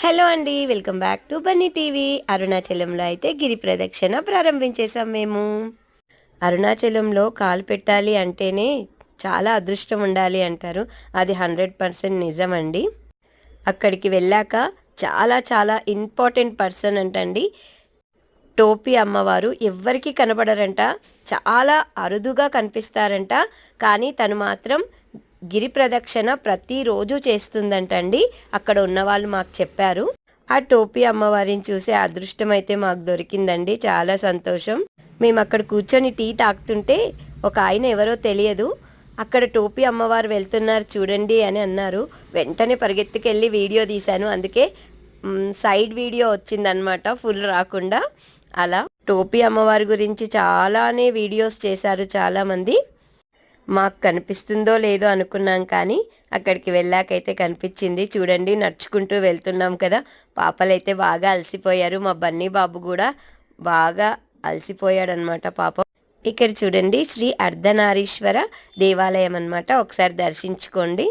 Hello అండి welcome back to Bunny TV. అరుణాచలంలో అయితే గిరి ప్రదక్షిణ ప్రారంభించేసాం మేము. అరుణాచలంలో కాలు పెట్టాలి అంటేనే చాలా అదృష్టం ఉండాలి అంటారు. అది హండ్రెడ్ పర్సెంట్ నిజమండి అక్కడికి వెళ్ళాక చాలా చాలా ఇంపార్టెంట్ పర్సన్ అంటండి. టోపీ అమ్మవారు ఎవ్వరికీ కనబడరంట. చాలా అరుదుగా కనిపిస్తారంట. కానీ తను మాత్రం గిరి ప్రదక్షిణ ప్రతిరోజు చేస్తుందంటండి. అక్కడ ఉన్న వాళ్ళు మాకు చెప్పారు. ఆ టోపీ అమ్మవారిని చూసే అదృష్టం అయితే మాకు దొరికిందండి. చాలా సంతోషం. మేము అక్కడ కూర్చొని టీ తాకుతుంటే ఒక ఆయన ఎవరో తెలియదు. అక్కడ టోపీ అమ్మవారు వెళ్తున్నారు చూడండి అని అన్నారు. వెంటనే పరిగెత్తుకెళ్ళి వీడియో తీశాను. అందుకే సైడ్ వీడియో వచ్చిందనమాట ఫుల్ రాకుండా. అలా టోపీ అమ్మవారి గురించి చాలానే వీడియోస్ చేశారు చాలామంది. మాకు కనిపిస్తుందో లేదో అనుకున్నాం కానీ అక్కడికి వెళ్ళాకైతే కనిపించింది. చూడండి నడుచుకుంటూ వెళ్తున్నాం కదా. పాపలైతే బాగా అలసిపోయారు. మా బన్నీ బాబు కూడా బాగా అలసిపోయాడనమాట పాపం. ఇక్కడ చూడండి శ్రీ అర్ధనారీశ్వర దేవాలయం అన్నమాట. ఒకసారి దర్శించుకోండి.